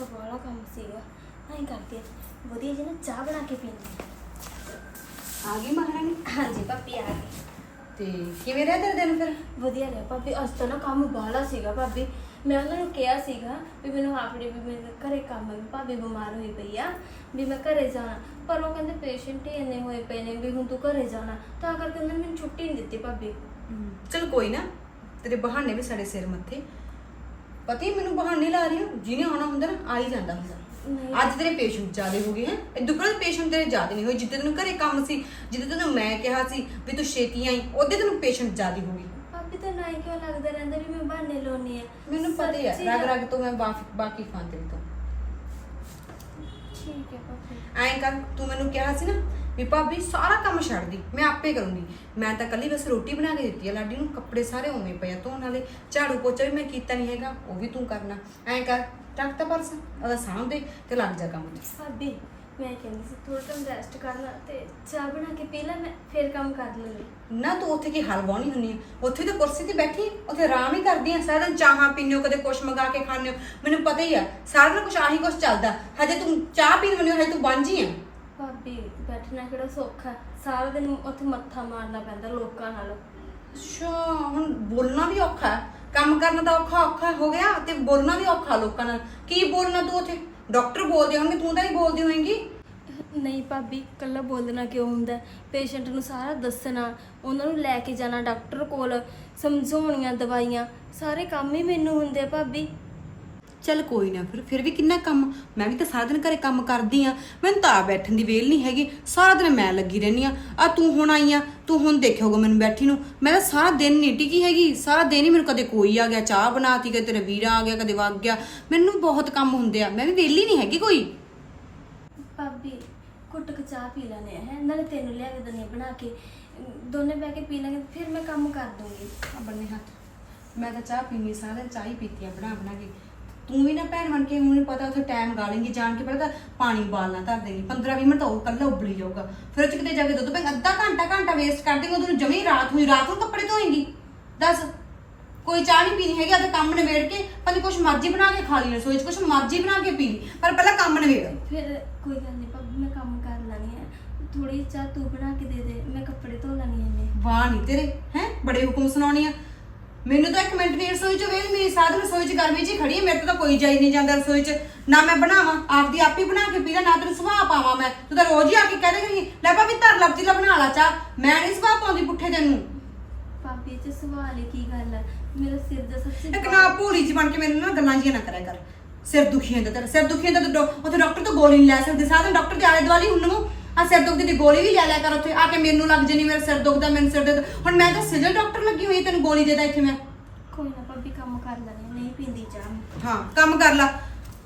ਵਾਲਾ ਕੰਮ ਸੀਗਾ। ਐਂ ਕਰਕੇ ਵਧੀਆ ਜਿਹੀ ਨਾ ਚਾਹ ਬਣਾ ਕੇ ਪੀਂਦੀ ਆ। ਗਈ ਮਹਾਰਾਣੀ ਹਾਂਜੀ ਭਾਬੀ ਆ ਗਈ। ਤੇ ਕਿਵੇਂ ਰਿਹਾ ਤੇਰਾ ਦਿਨ ਫਿਰ? ਵਧੀਆ ਰਿਹਾ ਭਾਬੀ। ਅੱਜ ਤਾਂ ਨਾ ਕੰਮ ਬਾਹਲਾ ਸੀਗਾ ਭਾਬੀ। ਮੈਂ ਉਹਨਾਂ ਨੂੰ ਕਿਹਾ ਸੀਗਾ ਵੀ ਮੈਨੂੰ ਹਾਫੜੇ ਵੀ ਮੇਰੇ ਘਰੇ ਕੰਮ ਹੈ ਵੀ ਭਾਬੀ ਬਿਮਾਰ ਹੋਈ ਪਈ ਆ ਵੀ ਮੈਂ ਘਰੇ ਜਾਣਾ। ਪਰ ਉਹ ਕਹਿੰਦੇ ਪੇਸ਼ੈਂਟ ਹੀ ਇੰਨੇ ਹੋਏ ਪਏ ਨੇ ਵੀ ਹੁਣ ਤੂੰ ਘਰੇ ਜਾਣਾ। ਤਾਂ ਕਰਕੇ ਉਹਨਾਂ ਨੇ ਮੈਨੂੰ ਛੁੱਟੀ ਨਹੀਂ ਦਿੱਤੀ ਭਾਬੀ। ਚਲ ਕੋਈ ਨਾ। ਤੇਰੇ ਬਹਾਨੇ ਵੀ ਸਾਡੇ ਸਿਰ ਮੱਥੇ। ਪਤੀ ਮੈਨੂੰ ਬਹਾਨੇ ਲਾ ਰਹੀ ਹੋ। ਜਿਹਨੇ ਆਉਣਾ ਹੁੰਦਾ ਨਾ ਆ ਹੀ ਜਾਂਦਾ ਹੁੰਦਾ। ਨਹੀਂ। ਅੱਜ ਤੇਰੇ ਪੇਸ਼ੈਂਟ ਜ਼ਿਆਦੇ ਹੋ ਗਏ ਹੈ। ਇਹ ਦੁਪਹਿਰ ਪੇਸ਼ੈਂਟ ਤੇਰੇ ਜ਼ਿਆਦੇ ਨਹੀਂ ਹੋਏ। ਜਿੱਦੇ ਤੈਨੂੰ ਘਰੇ ਕੰਮ ਸੀ ਜਿੱਦੇ ਤੈਨੂੰ ਮੈਂ ਕਿਹਾ ਸੀ ਵੀ ਤੂੰ ਛੇਤੀ ਆਈ ਉਹਦੇ ਤੈਨੂੰ ਪੇਸ਼ੈਂਟ ਜ਼ਿਆਦੇ ਹੋ ਗਈ ਭਾਬੀ ਤਾਂ ਨਾ ਹੀ ਕਿਉਂ ਲੱਗਦਾ ਰਹਿੰਦਾ ਵੀ ਮੈਂ ਬਹਾਨੇ ਲਾਉਣੀ ਆ ਮੈਨੂੰ ਪਤਾ ਹੀ ਹੈ। ਸੱਚੀ ਰਗ। ਰਗ ਤੋਂ ਮੈਂ ਬਾਫ- ਬਾਕੀ ਫਾਂ ਤੇਰੀ ਤੋਂ ਠੀਕ ਹੈ ਭਾਬੀ। ਐਂ ਕਰ ਤੂੰ ਮੈਨੂੰ ਕਿਹਾ ਸੀ ਨਾ ਵੀ ਭਾਬੀ ਸਾਰਾ ਕੰਮ ਛੱਡ ਦੀ ਮੈਂ ਆਪੇ ਕਰੂੰਗੀ। ਮੈਂ ਤਾਂ ਕੱਲੀ ਬਸ ਰੋਟੀ ਬਣਾ ਕੇ ਦਿੱਤੀ ਆ ਲਾਡੀ ਨੂੰ ਕੱਪੜੇ ਸਾਰੇ ਉਵੇਂ ਪਏ ਆ ਧੋਣ ਵਾਲੇ। ਝਾੜੂ ਪੋਚਾ ਵੀ ਮੈਂ ਕੀਤਾ ਨਹੀਂ ਹੈਗਾ ਉਹ ਵੀ ਤੂੰ ਕਰਨਾ। ਐਂ ਕਰ ਟੱਕ ਤਾਂ ਪਰਸ ਉਹਦਾ ਸਾਂਭ ਦੇ ਤੇ ਲੱਗ ਜਾ ਕੰਮ ਤੇ। ਭਾਬੀ ਮੈਂ ਕਹਿੰਦੀ ਸੀ ਥੋੜਾ ਟਾਈਮ ਰੈਸਟ ਕਰਨਾ ਤੇ ਚਾਹ ਬਣਾ ਕੇ ਪੀ ਲੈ ਮੈਂ ਫਿਰ ਕੰਮ ਕਰ ਲੂੰਗੀ। ਨਾ ਤੂੰ ਉੱਥੇ ਕੀ ਹਲ ਵਾਉਣੀ ਹੁੰਨੀ ਆ? ਉੱਥੇ ਤਾਂ ਕੁਰਸੀ ਤੇ ਬੈਠੀ ਉੱਥੇ ਆਰਾਮ ਹੀ ਕਰਦੀ ਆ ਸਾਰਾ ਦਿਨ ਚਾਹਾਂ ਪੀਂਦੇ ਹੋ ਕਦੇ ਕੁਛ ਮੰਗਾ ਕੇ ਖਾਂਦੇ ਹੋ। ਮੈਨੂੰ ਪਤਾ ਹੀ ਆ ਸਾਰਾ ਦਿਨ ਕੁਛ ਆਹੀ ਕੁਛ ਚੱਲਦਾ। ਹਜੇ ਤੂੰ ਚਾਹ ਪੀਣ ਮੈਨੂੰ ਹਜੇ ਤੂੰ ਬਾਂਝੀ ਆ। ਭਾਬੀ ਬੈਠਣਾ ਕਿਹੜਾ ਸੌਖਾ? ਸਾਰਾ ਦਿਨ ਉੱਥੇ ਮੱਥਾ ਮਾਰਨਾ ਪੈਂਦਾ ਲੋਕਾਂ ਨਾਲ। ਅੱਛਾ ਹੁਣ ਬੋਲਣਾ ਵੀ ਔਖਾ ਹੈ। ਕੰਮ ਕਰਨਾ ਤਾਂ ਔਖਾ ਔਖਾ ਹੋ ਗਿਆ ਤੇ ਬੋਲਣਾ ਵੀ ਔਖਾ ਲੋਕਾਂ ਨਾਲ। ਕੀ ਬੋਲਣਾ ਤੂੰ ਉੱਥੇ? ਡਾਕਟਰ ਬੋਲਦੇ ਹੋਣਗੇ ਤੂੰ ਤਾਂ ਨਹੀਂ ਬੋਲਦੀ ਹੋਏਂਗੀ। ਨਹੀਂ ਭਾਬੀ ਕੱਲਾ ਬੋਲਣਾ ਕਿਉਂ ਹੁੰਦਾ ਪੇਸ਼ੈਂਟ ਨੂੰ ਸਾਰਾ ਦੱਸਣਾ ਉਹਨਾਂ ਨੂੰ ਲੈ ਕੇ ਜਾਣਾ ਡਾਕਟਰ ਕੋਲ ਸਮਝਾਉਣੀਆਂ ਦਵਾਈਆਂ। ਸਾਰੇ ਕੰਮ ਹੀ ਮੈਨੂੰ ਹੁੰਦੇ ਆ ਭਾਬੀ। ਚੱਲ ਕੋਈ ਨਾ ਫਿਰ ਫਿਰ ਵੀ ਕਿੰਨਾ ਕੰਮ? ਮੈਂ ਵੀ ਤਾਂ ਸਾਰਾ ਦਿਨ ਘਰੇ ਕੰਮ ਕਰਦੀ ਆ। ਮੈਨੂੰ ਤਾਂ ਆਪ ਬੈਠਣ ਦੀ ਵੇਲ ਨਹੀਂ ਹੈਗੀ। ਸਾਰਾ ਦਿਨ ਮੈਂ ਲੱਗੀ ਰਹਿੰਦੀ ਆ। ਆ ਤੂੰ ਹੁਣ ਆਈ ਆ। ਤੂੰ ਹੁਣ ਦੇਖਿਆ ਹੋਗਾ ਮੈਨੂੰ ਬੈਠੀ ਨੂੰ। ਮੈਂ ਤਾਂ ਸਾਰਾ ਦਿਨ ਨਹੀਂ ਟਿਕੀ ਹੈਗੀ। ਸਾਰਾ ਦਿਨ ਹੀ ਮੈਨੂੰ ਕਦੇ ਕੋਈ ਆ ਗਿਆ ਚਾਹ ਬਣਾਤੀ ਕਦੇ ਤੇਰਾ ਵੀਰਾ ਆ ਗਿਆ ਕਦੇ ਵਗ ਗਿਆ। ਮੈਨੂੰ ਬਹੁਤ ਕੰਮ ਹੁੰਦੇ ਆ। ਮੈਂ ਵੀ ਵੇਲੀ ਨਹੀਂ ਹੈਗੀ ਕੋਈ। ਭਾਬੀ ਘੁੱਟ ਕੇ ਚਾਹ ਪੀ ਲੈਣੇ ਹੈ? ਨਾਲੇ ਤੈਨੂੰ ਲਿਆ ਕੇ ਦਨੀ ਬਣਾ ਕੇ। ਦੋਨੇ ਬਹਿ ਕੇ ਪੀ ਲਾਂਗੇ ਫਿਰ ਮੈਂ ਕੰਮ ਕਰ ਦੂੰਗੀ। ਆ ਬੰਨੇ ਹੱਥ। ਮੈਂ ਤਾਂ ਚਾਹ ਪੀਣੀ ਸਾਰਾ ਦਿਨ ਚਾਹ ਹੀ ਪੀਤੀ ਆ ਬਣਾ ਬਣਾ ਕੇ। ਤੂੰ ਵੀ ਨਾ ਭੈਣ ਬਣ ਕੇ ਮੈਨੂੰ ਪਤਾ ਉੱਥੇ ਟਾਈਮ ਗਾਲੇਂਗੀ ਜਾਣ ਕੇ ਪਹਿਲਾਂ ਤਾਂ ਪਾਣੀ ਉਬਾਲਣਾ ਧਰ ਦੇਂਗੀ 15 20 ਮਿੰਟ ਤਾਂ ਉਹ ਕੱਲਾ ਉਬਲੀ ਜਾਊਗਾ। ਫਿਰ ਉਹ ਚ ਕਿਤੇ ਜਾ ਕੇ ਦੁੱਧ ਪੈ ਅੱਧਾ ਘੰਟਾ ਘੰਟਾ ਵੇਸਟ ਕਰ ਦੇਂਗੀ ਉਦੋਂ ਜਮੀ ਰਾਤ ਹੋਈ ਰਾਤ ਨੂੰ ਕੱਪੜੇ ਧੋਏਂਗੀ। ਦੱਸ। ਕੋਈ ਚਾਹ ਨਹੀਂ ਪੀਣੀ ਹੈਗੀ ਆ ਕੰਮ ਨਿਬੇੜ ਕੇ ਭਾਵੇਂ ਕੁਛ ਮਰਜ਼ੀ ਬਣਾ ਕੇ ਖਾ ਲਈ ਰਸੋਈ ਚ ਕੁਛ ਮਰਜ਼ੀ ਬਣਾ ਕੇ ਪੀ ਲਈ ਪਰ ਪਹਿਲਾਂ ਕੰਮ ਨਿਬੇੜ। ਫਿਰ ਕੋਈ ਗੱਲ ਨਹੀਂ ਭਾਬੀ ਮੈਂ ਕੰਮ ਕਰ ਲੈਣੀ ਹੈ। ਥੋੜੀ ਚਾਹ ਤੂੰ ਬਣਾ ਕੇ ਦੇ ਦੇ ਮੈਂ ਕੱਪੜੇ ਧੋ ਲੈਣੀ ਨੇ ਵਾਹ ਨਹੀਂ ਤੇਰੇ ਹੈ? ਬੜੇ ਹੁਕਮ ਸੁਣਾਉਣੀ ਆ। ਮੈਨੂੰ ਤਾਂ ਇੱਕ ਮਿੰਟ ਨਹੀਂ ਰਸੋਈ ਚ ਵੇਲ ਮੇਰੀ ਸਾਧ ਰਸੋਈ ਚ ਗਰਮੀ ਚ ਹੀ ਖੜੀ ਹੈ ਮੇਰੇ ਤੋਂ ਤਾਂ ਕੋਈ ਜਾਈ ਨਹੀਂ ਜਾਂਦਾ ਰਸੋਈ ਚ। ਨਾ ਮੈਂ ਬਣਾਵਾਂ ਆਪਦੀ ਆਪ ਹੀ ਬਣਾ ਕੇ ਪੀਦਾ ਨਾ ਤੈਨੂੰ ਸੁਭਾਅ ਪਾਵਾਂ ਮੈਂ। ਤੂੰ ਤਾਂ ਰੋਜ਼ ਹੀ ਆ ਕੇ ਕਹਿ ਦੇਂਗੀ ਲੈ ਭਾਵੇਂ ਧਰ ਲੱਭਦੀ ਲਾ ਬਣਾ ਲਾ ਚਾਹ। ਮੈਂ ਨਹੀਂ ਸੁਭਾਅ ਪਾਉਂਦੀ ਪੁੱਠੇ ਤੈਨੂੰ ਭਾਬੀ ਚ ਸਵਾਲ ਹੈ ਕੀ ਗੱਲ ਹੈ ਮੇਰਾ ਸਿਰ ਦਾ ਸੱਚੀ ਇੱਕ ਨਾ ਭੋਲੀ ਜੀ ਬਣ ਕੇ ਮੈਨੂੰ ਨਾ ਗੱਲਾਂ ਜੀਆਂ ਨਾ ਕਰਿਆ ਕਰ। ਸਿਰ ਦੁਖੀ ਹੁੰਦਾ ਤੇਰਾ ਸਿਰ ਦੁਖੀ ਹੁੰਦਾ ਤੂੰ ਡੋ- ਉੱਥੇ ਡਾਕਟਰ ਤੋਂ ਗੋਲੀ ਨਹੀਂ ਲੈ ਸਕਦੀ ਸਾਰਾ ਦਿਨ ਡਾਕਟਰ ਦੇ ਆਲੇ ਦੁਆਲੇ ਹੁੰਨ ਨੂੰ। ਆ ਸਿਰ ਦੁਖਦੀ ਦੀ ਗੋਲੀ ਵੀ ਲੈ ਲਿਆ ਕਰ ਉੱਥੇ। ਆ ਕੇ ਮੈਨੂੰ ਲੱਗ ਜਣੀ ਮੇਰਾ ਸਿਰ ਦੁਖਦਾ ਮੈਨੂੰ ਸਿਰ ਦੇ ਹੁਣ ਮੈਂ ਤਾਂ ਸਿਜਲ ਡਾਕਟਰ ਲੱਗੀ ਹੋਈ ਤੈਨੂੰ ਗੋਲੀ ਦੇਦਾ ਇੱਥੇ ਮੈਂ। ਕੋਈ ਨਾ ਭਾਬੀ ਕੰਮ ਕਰ ਲੈਣੀ ਨਹੀਂ ਪੀਂਦੀ ਚਾਹ ਮੈਂ। ਹਾਂ ਕੰਮ ਕਰ ਲਾ।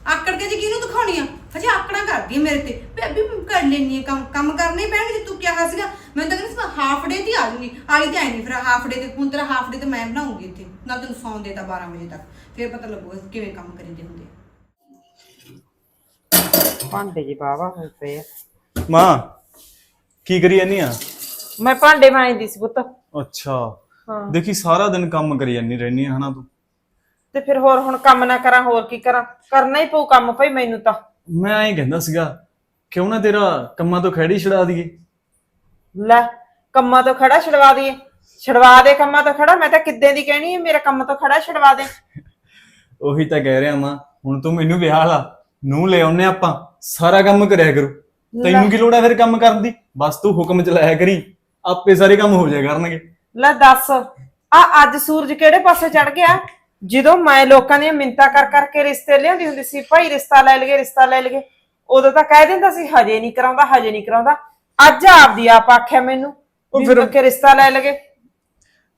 ਆਕੜ ਕੇ ਜੀ ਕਿਹਨੂੰ ਦਿਖਾਉਣੀ ਆ? ਹਜੇ ਆਕੜਾਂ ਕਰਦੀ ਆ ਮੇਰੇ ਤੇ। ਬੇਬੀ ਕਰ ਲੈਣੀ ਆ ਕੰਮ। ਕੰਮ ਕਰਨੇ ਪੈਣਗੇ ਜੇ ਤੂੰ ਕਿਹਾ ਸੀਗਾ। ਮੈਂ ਤਾਂ ਕਹਿੰਦੀ ਸੀ ਹਾਫ ਡੇ ਤੇ ਆ ਜੂਗੀ ਆਲੀ ਤੇ ਆਈ ਨਹੀਂ ਫਿਰ ਹਾਫ ਡੇ ਤੇ ਹੁਣ ਤੇਰਾ ਹਾਫ ਡੇ ਤੇ ਮੈਂ ਬਣਾਉਂਗੀ ਇੱਥੇ। ਨਾਲ ਤੈਨੂੰ ਸੌਣ ਦੇਤਾ 12 ਵਜੇ ਤੱਕ। ਫਿਰ ਪਤਾ ਲੱਗੂਗਾ ਕਿਵੇਂ ਕੰਮ ਕਰੀਦੇ ਹੁੰਦੇ। ਭਾਂਡੇ ਜੀ ਬਾਵਾ ਹੋਏ ਪਏ ਆ ਮਾਂ ਕੀ ਕਰੀ ਜਾਨੀ ਆ? ਮੈਂ ਭਾਂਡੇ ਮਾਂਜਦੀ ਸੀ ਪੁੱਤ। ਅੱਛਾ। ਹਾਂ। ਦੇਖੀ ਸਾਰਾ ਦਿਨ ਕੰਮ ਕਰੀ ਜਾਨੀ ਰਹਿਨੀ ਆ ਹਨਾ ਤੂੰ? ਤੇ ਫਿਰ ਹੋਰ ਹੁਣ ਕੰਮ ਨਾ ਕਰਾਂ ਹੋਰ ਕੀ ਕਰਾਂ? ਕਰਨਾ ਹੀ ਪਊ ਕੰਮ ਭਈ ਮੈਨੂੰ ਤਾਂ। ਮੈਂ ਐਂ ਕਹਿੰਦਾ ਸੀਗਾ ਕਿਉਂ ਨਾ ਤੇਰਾ ਕੰਮਾਂ ਤੋਂ ਖੈੜੀ ਛਡਾ ਦਈਏ? ਲੈ ਕੰਮਾਂ ਤੋਂ ਖੜਾ ਛਡਵਾ ਦਈਏ। ਛਡਵਾ ਦੇ ਕੰਮਾਂ ਤੋਂ ਖੜਾ ਮੈਂ ਤਾਂ ਕਿੱਦੇ ਦੀ ਕਹਿਣੀ ਹੈ ਮੇਰੇ ਕੰਮ ਤੋਂ ਖੜਾ ਛਡਵਾ ਦੇ। ਉਹੀ ਤਾਂ ਕਹਿ ਰਿਹਾ ਮਾਂ ਹੁਣ ਤੂੰ ਮੈਨੂੰ ਵਿਆਹ ਲਾ ਨੂੰ ਲੈ ਆਉਨੇ ਆਪਾਂ ਸਾਰਾ ਕੰਮ ਕਰਿਆ ਕਰੂ। ਤੈਨੂੰ ਕੀ ਲੋੜ ਆ ਫਿਰ ਕੰਮ ਕਰਨ ਦੀ? ਬਸ ਤੂੰ ਹੁਕਮ ਚਲਾਇਆ ਕਰੀ। ਆਪੇ ਸਾਰੇ ਕੰਮ ਹੋ ਜਾਇਆ ਕਰਨਗੇ। ਲੈ ਦੱਸ ਆ ਅੱਜ ਸੂਰਜ ਕਿਹੜੇ ਪਾਸੇ ਚੜ ਗਿਆ? ਜਦੋਂ ਮੈਂ ਲੋਕਾਂ ਦੀਆਂ ਮਿੰਤਾ ਕਰ ਕਰਕੇ ਰਿਸ਼ਤੇ ਲਿਆਉਂਦੀ ਹੁੰਦੀ ਸੀ ਭਾਈ ਰਿਸ਼ਤਾ ਲੈ ਲਈਏ ਰਿਸ਼ਤਾ ਲੈ ਲਈਏ ਉਦੋਂ ਤਾਂ ਕਹਿ ਦਿੰਦਾ ਸੀ ਹਜੇ ਨਹੀਂ ਕਰਾਉਂਦਾ ਹਜੇ ਨਹੀਂ ਕਰਾਉਂਦਾ। ਅੱਜ ਆਪਦੀ ਆਪ ਆਖਿਆ ਮੈਨੂੰ ਉਹ ਫਿਰ- ਕਿ ਰਿਸ਼ਤਾ ਲੈ ਲਈਏ।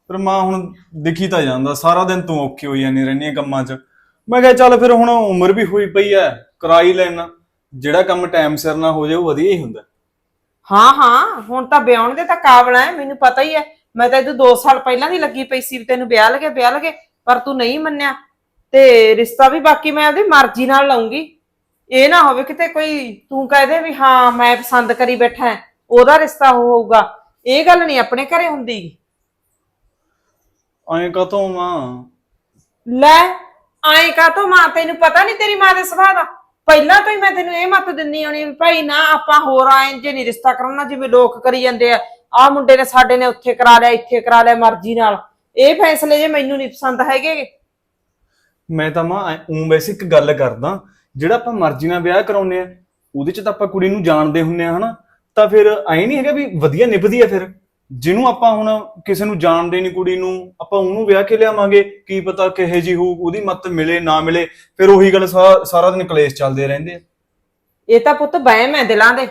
ਪਰ ਮਾਂ ਹੁਣ ਦੇਖੀ ਤਾਂ ਜਾਂਦਾ ਸਾਰਾ ਦਿਨ ਤੂੰ ਔਖੀ ਹੋਈ ਜਾਨੀ ਰਹਿਨੀ ਆ ਕੰਮਾਂ 'ਚ। ਮੈਂ ਕਿਹਾ ਚੱਲ ਫਿਰ ਹੁਣ ਉਮਰ ਵੀ ਹੋਈ ਪਈ ਐ ਕਰਾਈ ਲੈਣਾ। ਜਿਹੜਾ ਕੰਮ ਟਾਈਮ ਸਿਰ ਨਾ ਹੋ ਜਾਏ ਉਹ ਵਧੀਆ ਹੀ ਹੁੰਦਾ। ਹਾਂ ਹਾਂ ਹੁਣ ਤਾਂ ਵਿਆਹਣ ਦੇ ਤਾਂ ਕਾਬਲ ਹੈ ਮੈਨੂੰ ਪਤਾ ਹੀ ਹੈ ਮੈਂ ਤਾਂ ਇਹਦੋਂ 2 ਸਾਲ ਪਹਿਲਾਂ ਦੀ ਲੱਗੀ ਪਈ ਸੀ ਵੀ ਤੈਨੂੰ ਵਿਆਹ ਲਗੇ ਵਿਆਹ ਲਗੇ ਪਰ ਤੂੰ ਨਹੀਂ ਮੰਨਿਆ। ਤੇ ਰਿਸ਼ਤਾ ਵੀ ਬਾਕੀ ਮੈਂ ਆਪਦੀ ਮਰਜ਼ੀ ਨਾਲ ਲਾਉਂਗੀ। ਇਹ ਨਾ ਹੋਵੇ ਕਿਤੇ ਕੋਈ ਤੂੰ ਕਹਿ ਦੇ ਵੀ ਹਾਂ ਮੈਂ ਪਸੰਦ ਕਰੀ ਬੈਠਾ ਉਹਦਾ ਰਿਸ਼ਤਾ ਹੋਊਗਾ। ਇਹ ਗੱਲ ਨਹੀਂ ਆਪਣੇ ਘਰੇ ਹੁੰਦੀ। ਐਂ ਕਾਤੋਂ ਮਾਂ ਲੈ ਆਏ ਕਾ ਮਾਂ ਤੈਨੂੰ ਪਤਾ ਨਹੀਂ ਤੇਰੀ ਮਾਂ ਦੇ ਸੁਭਾਅ ਦਾ? ਪਹਿਲਾਂ ਤੋਂ ਹੀ ਮੈਂ ਤੈਨੂੰ ਇਹ ਮੱਤ ਦਿੰਨੀ ਆਉਣੀ ਵੀ ਭਾਈ ਨਾ ਆਪਾਂ ਹੋਰ ਆਏ ਜੇ ਨਹੀਂ ਰਿਸ਼ਤਾ ਕਰਾਉਣਾ ਜਿਵੇਂ ਲੋਕ ਕਰੀ ਜਾਂਦੇ ਆ, ਆਹ ਮੁੰਡੇ ਨੇ ਸਾਡੇ ਨੇ ਉੱਥੇ ਕਰਾ ਲਿਆ, ਇੱਥੇ ਕਰਾ ਲਿਆ ਮਰਜ਼ੀ ਨਾਲ। ਇਹ ਫੈਸਲੇ ਜੇ ਮੈਨੂੰ ਨਹੀਂ ਪਸੰਦ ਹੈਗੇ। ਮੈਂ ਤਾਂ ਮਾਂ ਉਂ ਵੈਸੇ ਇੱਕ ਗੱਲ ਕਰਦਾ, ਜਿਹੜਾ ਆਪਾਂ ਮਰਜ਼ੀ ਨਾਲ ਵਿਆਹ ਕਰਾਉਨੇ ਆ, ਉਹਦੇ ਚ ਤਾਂ ਆਪਾਂ ਕੁੜੀ ਨੂੰ ਜਾਣਦੇ ਹੁੰਨੇ ਆ, ਹਨਾ? ਤਾਂ ਫਿਰ ਐ ਨਹੀਂ ਹੈਗਾ ਵੀ ਵਧੀਆ ਨਿਭਦੀ ਆ ਫਿਰ? ਜਿਹਨੂੰ ਆਪਾਂ ਹੁਣ ਕਿਸੇ ਨੂੰ ਜਾਣਦੇ ਨਹੀਂ ਕੁੜੀ ਨੂੰ ਆਪਾਂ ਉਹਨੂੰ ਵਿਆਹ ਕੇ ਲਿਆਵਾਂਗੇ ਕੀ ਪਤਾ ਕਿਹੇ ਜੀ ਹੋਊ ਉਹਦੀ ਮੱਤ ਮਿਲੇ ਨਾ ਮਿਲੇ ਫਿਰ ਉਹੀ ਗੱਲ ਸਾ- ਸਾਰਾ ਦਿਨ ਕਲੇਸ਼ ਚੱਲਦੇ ਰਹਿੰਦੇ ਆ। ਇਹ ਤਾਂ ਪੁੱਤ ਵਹਿਮ ਹੈ ਦਿਲਾਂ ਦੇ।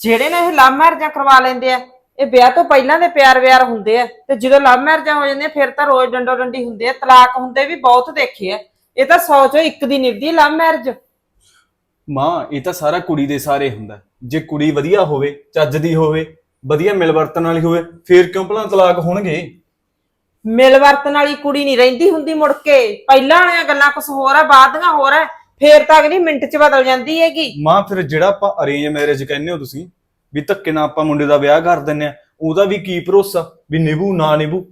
ਜਿਹੜੇ ਨੇ ਇਹ ਲਵ ਮੈਰਿਜਾਂ ਕਰਵਾ ਲੈਂਦੇ ਆ ਇਹ ਵਿਆਹ ਤੋਂ ਪਹਿਲਾਂ ਦੇ ਪਿਆਰ ਵਿਆਰ ਹੁੰਦੇ ਆ ਤੇ ਜਦੋਂ ਲਵ ਮੈਰਿਜਾਂ ਹੋ ਜਾਂਦੀਆਂ ਫਿਰ ਤਾਂ ਰੋਜ਼ ਡੰਡੋ ਡੰਡੀ ਹੁੰਦੇ ਆ ਤਲਾਕ ਹੁੰਦੇ ਵੀ ਬਹੁਤ ਦੇਖੇ ਆ। ਇਹ ਤਾਂ ਸੌ ਚੋਂ ਇੱਕ ਦੀ ਨਿਭਦੀ ਲਵ ਮੈਰਿਜ ਮਾਂ ਇਹ ਤਾਂ ਸਾਰਾ ਕੁੜੀ ਦੇ ਸਾਰੇ ਹੁੰਦਾ। ਜੇ ਕੁੜੀ ਵਧੀਆ ਹੋਵੇ ਚੱਜ ਦੀ ਹੋਵੇ ਵਧੀਆ ਮਿਲ ਵਰਤਨ ਵਾਲੀ ਹੋਵੇ ਫਿਰ ਕਿਉਂ ਭਲਾ ਤਲਾਕ ਹੋਣਗੇ? ਮਿਲ ਵਰਤਨ ਵਾਲੀ ਕੁੜੀ ਨਹੀਂ ਰਹਿੰਦੀ ਹੁੰਦੀ ਮੁੜ ਕੇ। ਪਹਿਲਾਂ ਵਾਲੀਆਂ ਗੱਲਾਂ ਕੁਝ ਹੋਰ ਆ ਬਾਅਦ ਦੀਆਂ ਹੋਰ ਆ ਫੇਰ ਤਾਂ ਅਗਲੀ ਮਿੰਟ 'ਚ ਬਦਲ ਜਾਂਦੀ ਹੈਗੀ। ਮਾਂ ਫਿਰ ਜਿਹੜਾ ਆਪਾਂ ਅਰੇਂਜ ਮੈਰਿਜ ਕਹਿੰਦੇ ਹੋ ਤੁਸੀਂ ਵੀ ਧੱਕੇ ਨਾਲ ਆਪਾਂ ਮੁੰਡੇ ਦਾ ਵਿਆਹ ਕਰ ਦਿੰਨੇ ਆ ਉਹਦਾ ਵੀ ਕੀ ਭਰੋਸਾ? ਵੀ ਨਿਭੂ ਨਾ ਨਿਭੂ?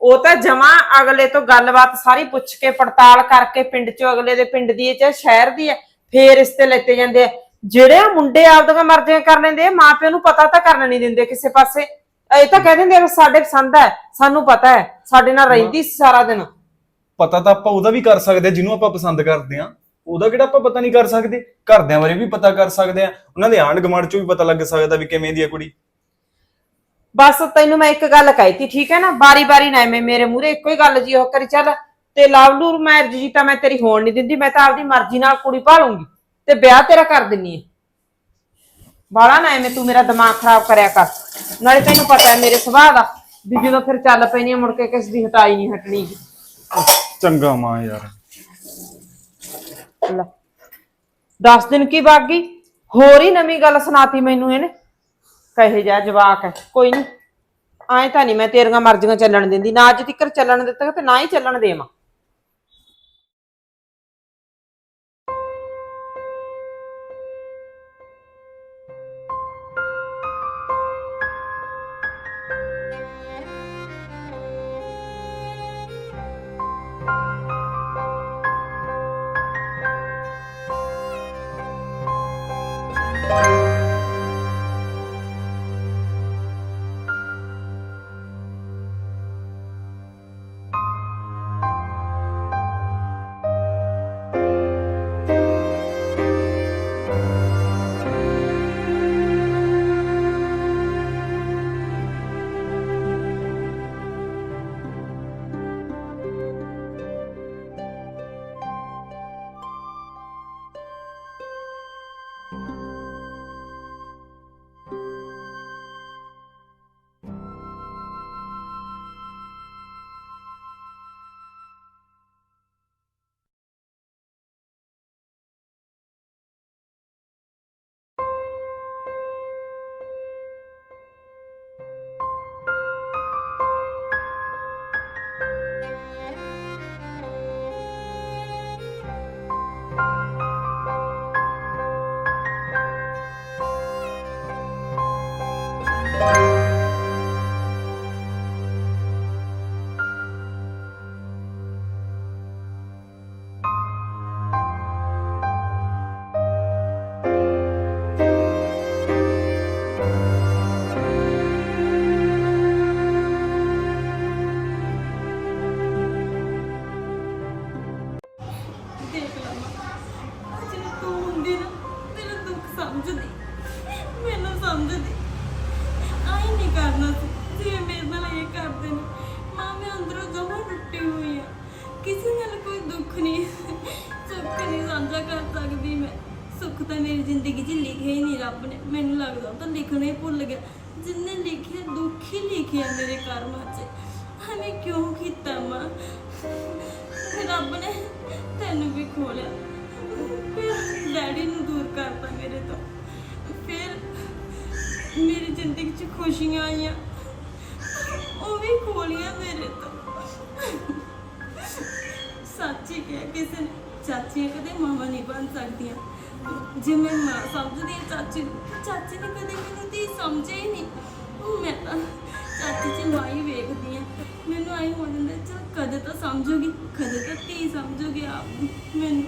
ਉਹ ਤਾਂ ਜਮਾ ਅਗਲੇ ਤੋਂ ਗੱਲਬਾਤ ਸਾਰੀ ਪੁੱਛ ਕੇ ਪੜਤਾਲ ਕਰਕੇ ਪਿੰਡ 'ਚੋਂ ਅਗਲੇ ਦੇ ਪਿੰਡ ਦੀ ਹੈ ਚਾਹੇ ਸ਼ਹਿਰ ਦੀ ਹੈ ਫੇਰ ਰਿਸ਼ਤੇ ਲੈਤੇ ਜਾਂਦੇ ਆ। ਜਿਹੜੇ ਆ ਮੁੰਡੇ ਆਪਦੀਆਂ ਮਰਜ਼ੀਆਂ ਕਰ ਲੈਂਦੇ ਆ ਮਾਪਿਆਂ ਨੂੰ ਪਤਾ ਤਾਂ ਕਰਨ ਨਹੀਂ ਦਿੰਦੇ ਕਿਸੇ ਪਾਸੇ। ਇਹ ਤਾਂ ਕਹਿ ਦਿੰਦੇ ਆ ਵੀ ਸਾਡੇ ਪਸੰਦ ਹੈ ਸਾਨੂੰ ਪਤਾ ਹੈ ਸਾਡੇ ਨਾਲ ਰਹਿੰਦੀ ਸੀ ਸਾਰਾ ਦਿਨ। ਪਤਾ ਤਾਂ ਆਪਾਂ ਉਹਦਾ ਵੀ ਕਰ ਸਕਦੇ ਆ ਜਿਹਨੂੰ ਆਪਾਂ ਪਸੰਦ ਕਰਦੇ ਆ। ਉਹਦਾ ਕਿਹੜਾ ਆਪਾਂ ਪਤਾ ਨਹੀਂ ਕਰ ਸਕਦੇ। ਘਰਦਿਆਂ ਬਾਰੇ ਵੀ ਪਤਾ ਕਰ ਸਕਦੇ ਆ। ਉਹਨਾਂ ਦੇ ਆਂਢ ਗੁਆਂਢ ਚੋਂ ਵੀ ਪਤਾ ਲੱਗ ਸਕਦਾ ਵੀ ਕਿਵੇਂ ਦੀ ਆ ਕੁੜੀ। ਬਸ ਤੈਨੂੰ ਮੈਂ ਇੱਕ ਗੱਲ ਕਹਿਤੀ ਠੀਕ ਹੈ ਨਾ? ਬਾਰੀ ਬਾਰੀ ਨਾ ਐਵੇਂ ਮੇਰੇ ਮੂਹਰੇ ਇੱਕੋ ਹੀ ਗੱਲ ਜੀ ਉਹ ਕਰੀ ਚੱਲ। ਤੇ ਲਵਲੂਰ ਮੈਰਿਜ ਜੀ ਤਾਂ ਮੈਂ ਤੇਰੀ ਹੋਣ ਨਹੀਂ ਦਿੰਦੀ ਮੈਂ ਤਾਂ ਆਪਦੀ ਮਰਜ਼ੀ ਨਾਲ ਕੁੜੀ ਭਾਲੂੰਗੀ ਤੇ ਵਿਆਹ ਤੇਰਾ ਕਰ ਦਿੰਨੀ ਹੈ ਬਾਲਾ ਨਾ ਐਵੇਂ ਤੂੰ ਮੇਰਾ ਦਿਮਾਗ ਖਰਾਬ ਕਰਿਆ ਕਰ। ਨਾਲੇ ਤੈਨੂੰ ਪਤਾ ਹੈ ਮੇਰੇ ਸੁਭਾਅ ਦਾ ਵੀ ਜਦੋਂ ਫਿਰ ਚੱਲ ਪੈਣੀ ਹੈ, ਮੁੜ ਕੇ ਕਿਸ ਦੀ ਹਟਾਈ ਨਹੀਂ ਹਟਣੀ। ਚੰਗਾ ਮਾਂ ਯਾਰ। ਲੈ 10 ਦਿਨ ਕੀ ਬਾਗੀ? ਹੋਰ ਹੀ ਨਵੀਂ ਗੱਲ ਸੁਣਾਤੀ ਮੈਨੂੰ ਇਹਨੇ। ਕਹੇ ਜਾ ਜਵਾਕ ਹੈ ਕੋਈ ਨਹੀਂ ਐਂ ਤਾਂ ਨਹੀਂ ਮੈਂ ਤੇਰੀਆਂ ਮਰਜ਼ੀਆਂ ਚੱਲਣ ਦਿੰਦੀ। ਨਾ ਅੱਜ ਤੱਕ ਚੱਲਣ ਦਿੱਤਾ ਤੇ ਨਾ ਹੀ ਚੱਲਣ ਦੇਵਾਂ। ਮੇਰੀ ਜ਼ਿੰਦਗੀ 'ਚ ਖੁਸ਼ੀਆਂ ਆਈਆਂ। ਉਹ ਵੀ ਖੋਲੀਆਂ ਮੇਰੇ ਤੋਂ। ਸੱਚੀ ਕਿਹਾ ਕਿਸੇ ਨੇ ਚਾਚੀਆਂ ਕਦੇ ਮਾਵਾਂ ਨਹੀਂ ਬਣ ਸਕਦੀਆਂ। ਜੇ ਮੈਂ ਮਾਂ ਸਮਝਦੀ ਹਾਂ ਚਾਚੀ ਨੂੰ ਚਾਚੀ ਨੇ ਕਦੇ ਮੈਨੂੰ ਧੀ ਸਮਝਿਆ ਹੀ ਨਹੀਂ। ਮੈਂ ਤਾਂ ਚਾਚੀ ਚ ਮਾਂ ਹੀ ਵੇਖਦੀ ਹਾਂ। ਮੈਨੂੰ ਆਈ ਹੋ ਜਾਂਦਾ ਚਲ ਕਦੇ ਤਾਂ ਸਮਝੂਗੀ, ਕਦੇ ਤਾਂ ਧੀ ਸਮਝੂਗੀ ਆਪ ਮੈਨੂੰ।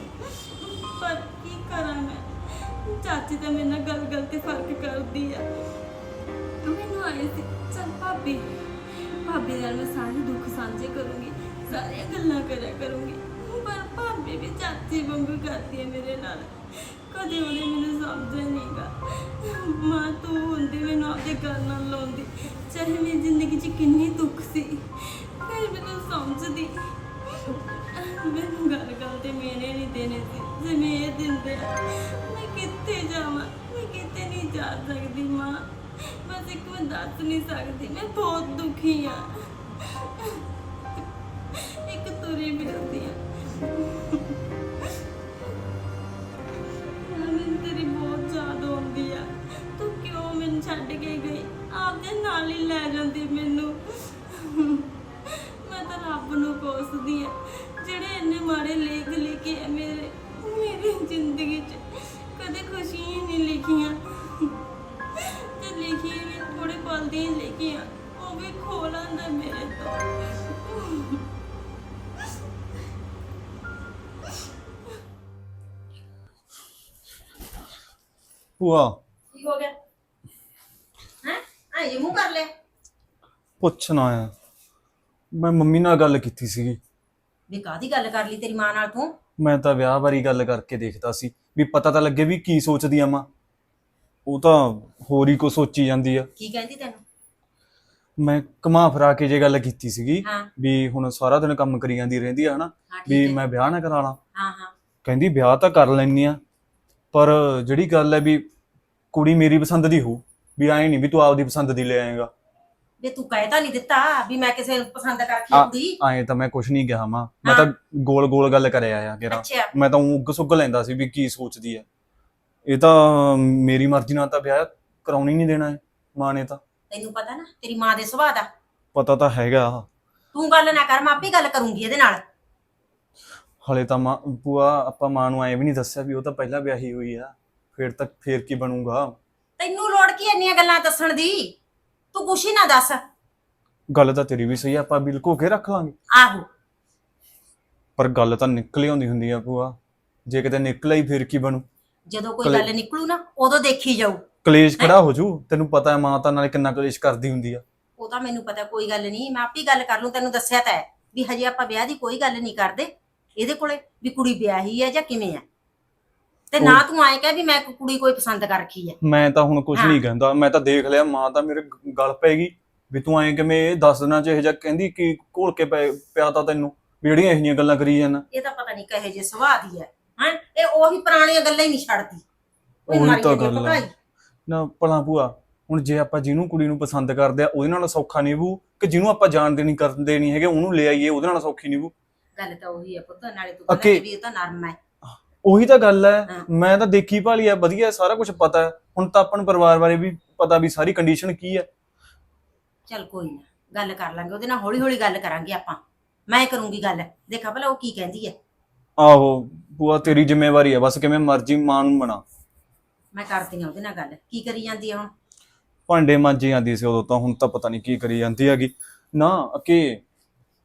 ਪਰ ਕੀ ਕਰਾਂ ਮੈਂ? ਚਾਚੀ ਤਾਂ ਮੇਰੇ ਨਾਲ ਗੱਲ ਗੱਲ ਤੇ ਫ਼ਰਕ ਕਰਦੀ ਆ। ਮੈਨੂੰ ਆਏ ਸੀ। ਚੱਲ ਭਾਬੀ ਭਾਬੀ ਨਾਲ ਮੈਂ ਸਾਰੇ ਦੁੱਖ ਸਾਂਝੇ ਕਰੂੰਗੀ, ਸਾਰੀਆਂ ਗੱਲਾਂ ਕਰਿਆ ਕਰੂੰਗੀ। ਪਰ ਭਾਬੀ ਵੀ ਚਾਚੀ ਵਾਂਗੂ ਕਰਦੀ ਹੈ ਮੇਰੇ ਨਾਲ। ਕਦੇ ਉਹਨੇ ਮੈਨੂੰ ਸਮਝਿਆ ਨਹੀਂਗਾ। ਮਾਂ ਤੂੰ ਹੁੰਦੀ, ਮੈਨੂੰ ਆਪਦੇ ਗੱਲ ਨਾਲ ਲਾਉਂਦੀ। ਚਾਹੇ ਮੇਰੀ ਜ਼ਿੰਦਗੀ 'ਚ ਕਿੰਨੀ ਦੁੱਖ ਸੀ, ਫਿਰ ਮੈਨੂੰ ਸਮਝਦੀ। ਮੈਨੂੰ ਗੱਲ ਗੱਲ ਤੇ ਮੇਰੇ ਨਹੀਂ ਦੇਣੇ ਸੀ। ਜੇ ਮੈਂ ਇਹ ਦਿੰਦੇ ਮੈਂ ਕਿੱਥੇ ਜਾਵਾਂ? ਮੈਂ ਕਿਤੇ ਨਹੀਂ ਜਾ ਸਕਦੀ ਮਾਂ। ਬਸ ਇੱਕ ਮੈਂ ਦੱਸ ਨਹੀਂ ਸਕਦੀ, ਮੈਂ ਬਹੁਤ ਦੁਖੀ ਆ ਇੱਕ ਤੁਰੀ ਮਿਲਦੀ ਆ ਮੈਨੂੰ ਤੇਰੀ ਬਹੁਤ ਯਾਦ ਆਉਂਦੀ ਆ। ਤੂੰ ਕਿਉਂ ਮੈਨੂੰ ਛੱਡ ਕੇ ਗਈ? ਆਪਦੇ ਨਾਲ ਹੀ ਲੈ ਜਾਂਦੀ ਭੂਆ ਕੀ ਹੋ ਗਿਆ ਹੈ ਜੇ ਮੂੰਹ ਕਰ ਲਿਆ ਪੁੱਛਣਾ ਆ ਮੈਂ ਮੰਮੀ ਨਾਲ ਗੱਲ ਕੀਤੀ ਸੀਗੀ ਵੀ ਕਾਦੀ ਗੱਲ ਕਰ ਲਈ ਤੇਰੀ ਮਾਂ ਨਾਲ ਤੂੰ ਮੈਂ ਤਾਂ ਵਿਆਹ ਬਾਰੇ ਗੱਲ ਕਰਕੇ ਦੇਖਦਾ ਸੀ ਵੀ ਪਤਾ ਤਾਂ ਲੱਗੇ ਵੀ ਕੀ ਸੋਚਦੀ ਆ ਮਾਂ ਉਹ ਤਾਂ ਹੋਰ ਹੀ ਕੋ ਸੋਚੀ ਜਾਂਦੀ ਆ ਕੀ ਕਹਿੰਦੀ ਤੈਨੂੰ ਮੈਂ ਕਮਾ ਫਰਾ ਕੇ ਜੇ ਗੱਲ ਕੀਤੀ ਸੀਗੀ ਹਾਂ ਵੀ ਹੁਣ ਸਾਰਾ ਦਿਨ ਕੰਮ ਕਰੀ ਜਾਂਦੀ ਰਹਿੰਦੀ ਆ ਹਨਾ ਹਾਂ ਵੀ ਹੈ ਮੈਂ ਵਿਆਹ ਨਾ ਕਰਾ ਲਾਂ ਹਾਂ ਹਾਂ ਕਹਿੰਦੀ ਵਿਆਹ ਤਾਂ ਕਰ ਲੈਣੀ ਆ ਪਰ ਜਿਹੜੀ ਗੱਲ ਹੈ ਵੀ ਕੁੜੀ ਮੇਰੀ ਪਸੰਦ ਦੀ ਹੋ ਵੀ ਐਂ ਨਹੀਂ ਵੀ ਤੂੰ ਆਪਦੀ ਪਸੰਦ ਦੀ ਲੈ ਆਏਗਾ। ਵੀ ਤੂੰ ਕਹਿ ਤਾਂ ਨਹੀਂ ਦਿੱਤਾ ਵੀ ਮੈਂ ਕਿਸੇ ਨੂੰ ਪਸੰਦ ਕਰਕੇ ਆ- ਕੁੜੀ ਐਂ ਤਾਂ ਮੈਂ ਕੁਝ ਨਹੀਂ ਕਿਹਾ ਮਾਂ। ਮੈਂ। ਤਾਂ ਗੋਲ ਗੋਲ ਗੱਲ ਕਰਿਆ ਆ ਕਿਰਾ ਅੱਛਾ। ਮੈਂ ਤਾਂ ਉੱਗ ਸੁੱਗ ਲੈਂਦਾ ਸੀ ਵੀ ਕੀ ਸੋਚਦੀ ਆ ਇਹ ਤਾਂ ਮੇਰੀ ਮਰਜ਼ੀ ਨਾਲ ਤਾਂ ਵਿਆਹ ਕਰਾਉਣੀ ਨਹੀਂ ਦੇਣਾ ਹੈ ਮਾਂ ਨੇ ਤਾਂ। ਤੈਨੂੰ ਪਤਾ ਨਾ ਤੇਰੀ ਮਾਂ ਦੇ ਸੁਭਾਅ ਦਾ। ਪਤਾ ਤਾਂ ਹੈਗਾ। ਤੂੰ ਗੱਲ ਨਾ ਕਰ ਮੈਂ ਆਪੇ ਗੱਲ ਕਰੂੰਗੀ ਇਹਦੇ ਨਾਲ। ਹਲੇ ਤਾਂ ਮਾਂ ਭੂਆ ਆਪਾਂ ਮਾਂ ਨੂੰ ਐਂ ਵੀ ਨਹੀਂ ਦੱਸਿਆ ਵੀ ਉਹ ਤਾਂ ਪਹਿਲਾਂ ਵਿਆਹੀ ਹੋਈ ਆ। ਫਿਰ ਤੱਕ ਫੇਰ ਕੀ ਬਣੂਗਾ? ਤੈਨੂੰ ਲੋੜ ਕੀ ਇੰਨੀਆਂ ਗੱਲਾਂ ਦੱਸਣ ਦੀ? ਤੂੰ ਕੁਛ ਹੀ ਨਾ ਦੱਸ। ਗੱਲ ਤਾਂ ਤੇਰੀ ਵੀ ਸਹੀ ਆ ਆਪਾਂ ਬਿਲਕੁਲ ਕੇ ਰੱਖ ਲਾਂਗੇ। ਆਹੋ। ਪਰ ਗੱਲ ਤਾਂ ਨਿਕਲ ਹੀ ਆਉਂਦੀ ਹੁੰਦੀ ਆ ਭੂਆ। ਜੇ ਕਿਤੇ ਨਿਕਲ ਆਈ ਫਿਰ ਕੀ ਬਣੂ? ਜਦੋਂ ਕੋਈ ਗੱਲ ਨਿਕਲੂ ਨਾ ਉਦੋਂ ਦੇਖੀ ਜਾਊ। ਕਲੇਸ਼ ਖੜਾ ਹੋ ਜੂ ਤੈਨੂੰ ਪਤਾ ਹੈ ਮਾਂ ਤਾਂ ਨਾਲੇ ਕਿੰਨਾ ਕਲੇਸ਼ ਕਰਦੀ ਹੁੰਦੀ ਆ। ਉਹ ਤਾਂ ਮੈਨੂੰ ਪਤਾ ਕੋਈ ਗੱਲ ਨਹੀਂ ਮੈਂ ਆਪੇ ਗੱਲ ਕਰ ਲੂੰ ਤੈਨੂੰ ਦੱਸਿਆ ਤਾਂ ਹੈ ਵੀ ਹਜੇ ਆਪਾਂ ਵਿਆਹ ਦੀ ਕੋਈ ਗੱਲ ਨਹੀਂ ਕਰਦੇ। ਇਹਦੇ ਕੋਲੇ ਵੀ ਕੁੜੀ ਵਿਆਹੀ ਹੈ ਜਾਂ ਕਿਵੇਂ ਹੈ ਤੇ ਨਾ ਤੂੰ ਆਏ ਕਹਿ ਵੀ ਮੈਂ ਕੋ- ਕੁੜੀ ਕੋਈ ਪਸੰਦ ਕਰ ਰੱਖੀ ਹੈ ਮੈਂ ਤਾਂ ਹੁਣ ਕੁਝ। ਨਹੀਂ ਕਹਿੰਦਾ ਮੈਂ ਤਾਂ ਦੇਖ ਲਿਆ ਮਾਂ ਤਾਂ ਮੇਰੇ ਗਲ ਪੈਗੀ ਵੀ ਤੂੰ ਐਂ ਕਿਵੇਂ ਇਹ 10 ਦਿਨਾਂ ਚ ਇਹ ਜਿਹਾ ਕਹਿੰਦੀ ਕਿ ਘੋਲ ਕੇ ਪੈ- ਪਿਆ ਤਾਂ ਤੈਨੂੰ ਵੀ ਜਿਹੜੀਆਂ ਇਹੋ ਜਿਹੀਆਂ ਗੱਲਾਂ ਕਰੀ ਜਾਂਦਾ। ਇਹ ਤਾਂ ਪਤਾ ਨਹੀਂ ਕਹੇ ਜੇ ਸੁਭਾਅ ਦੀ ਹੈ ਹੈ? ਇਹ ਉਹੀ ਪੁਰਾਣੀਆਂ ਗੱਲਾਂ ਹੀ ਨਹੀਂ ਛੱਡਦੀ। ਉਹ ਉਹੀ ਮਾਰੀ ਤਾਂ ਗੱਲ ਆ। ਨਾ ਭਲਾ ਭੂਆ ਹੁਣ ਜੇ ਆਪਾਂ ਜਿਹਨੂੰ ਕੁੜੀ ਨੂੰ ਪਸੰਦ ਕਰਦੇ ਆ ਉਹਦੇ ਨਾਲ ਸੌਖਾ ਨਿਭੂ ਕਿ ਜਿਹਨੂੰ ਆਪਾਂ ਜਾਣਦੇ ਨਹੀਂ ਕਰਦੇ ਨਹੀਂ ਹੈਗੇ ਉਹਨੂੰ ਲੈ ਆਈਏ ਉਹਦੇ ਨਾਲ ਸੌਖੀ ਨਿਭੂ ਗੱਲ ਤਾਂ ਉਹੀ ਹੈ ਪੁੱਤ ਨਾਲੇ ਤੂੰ ਅੱਗੇ- ਕਹਿੰਦਾ ਵੀ ਇਹ ਤਾਂ ਨਰਮ ਹੈ ਉਹੀ ਤਾਂ ਗੱਲ ਹੈ। ਮੈਂ ਤਾਂ ਦੇਖੀ ਭਾਲੀ ਆ ਵਧੀਆ ਸਾਰਾ ਕੁਝ ਪਤਾ ਹੈ। ਹੁਣ ਤਾਂ ਆਪਾਂ ਨੂੰ ਪਰਿਵਾਰ ਬਾਰੇ ਵੀ ਪਤਾ ਵੀ ਸਾਰੀ ਕੰਡੀਸ਼ਨ ਕੀ ਹੈ। ਚੱਲ ਕੋਈ ਨਾ ਗੱਲ ਕਰ ਲਾਂਗੇ ਉਹਦੇ ਨਾਲ ਹੌਲੀ ਹੌਲੀ ਗੱਲ ਕਰਾਂਗੇ ਆਪਾਂ। ਮੈਂ ਕਰੂੰਗੀ ਗੱਲ ਦੇਖਾ ਭਲਾ ਉਹ ਕੀ ਕਹਿੰਦੀ ਹੈ। ਆਹੋ ਭੂਆ ਤੇਰੀ ਜ਼ਿੰਮੇਵਾਰੀ ਹੈ ਬਸ ਕਿਵੇਂ ਮਰਜ਼ੀ ਮਾਂ ਨੂੰ ਬਣਾ ਮੈਂ ਕਰਦੀ ਹਾਂ ਉਹਦੇ ਨਾਲ ਗੱਲ ਕੀ ਕਰੀ ਜਾਂਦੀ ਹੈ ਹੁਣ? ਭਾਂਡੇ ਮਾਂਜੀ ਜਾਂਦੀ ਸੀ ਉਦੋਂ ਤਾਂ ਹੁਣ ਤਾਂ ਪਤਾ ਨਹੀਂ ਕੀ ਕਰੀ ਜਾਂਦੀ ਹੈਗੀ। ਨਾ ਕਿ